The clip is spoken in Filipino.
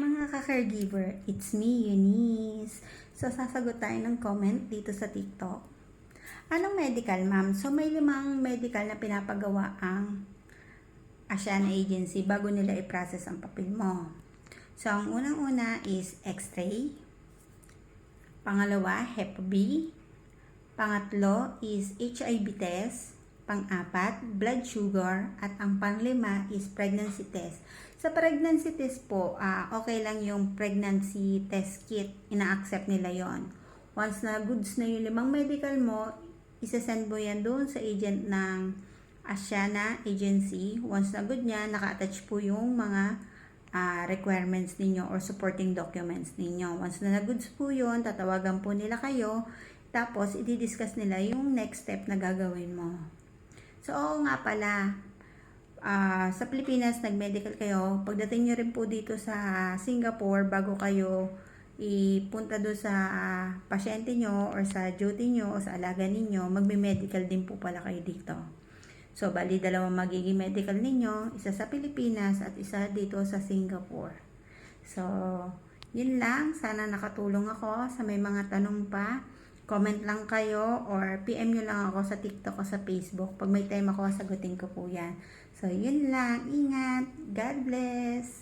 Mga ka-caregiver, it's me, Eunice. So, sasagot tayo ng comment dito sa TikTok. Anong medical, ma'am? So, may limang medical na pinapagawa ang Asiana Agency bago nila i-process ang papel mo. So, ang unang-una is X-ray. Pangalawa, Hep B. Pangatlo is HIV test. Pang-apat, blood sugar. At ang panglima is pregnancy test. Sa pregnancy test po, ah, okay lang yung pregnancy test kit. Ina-accept nila yon. Once na goods na yung limang medical mo, isasend mo yan doon sa agent ng Asiana Agency. Once na good niya, naka-attach po yung mga ah, requirements ninyo or supporting documents ninyo. Once na na-goods po yun, tatawagan po nila kayo. Tapos, i-discuss nila yung next step na gagawin mo. So, oo nga pala, ah, sa Pilipinas, nag-medical kayo. Pagdating nyo rin po dito sa Singapore, bago kayo ipunta do sa ah, pasyente nyo or sa duty nyo o sa alaga ninyo, magme-medical din po pala kayo dito. So, bali dalawang magiging medical ninyo, isa sa Pilipinas at isa dito sa Singapore. So, yun lang. Sana nakatulong ako sa may mga tanong pa. Comment lang kayo or PM nyo lang ako sa TikTok o sa Facebook. Pag may time ako, sagutin ko po yan. So, yun lang. Ingat. God bless.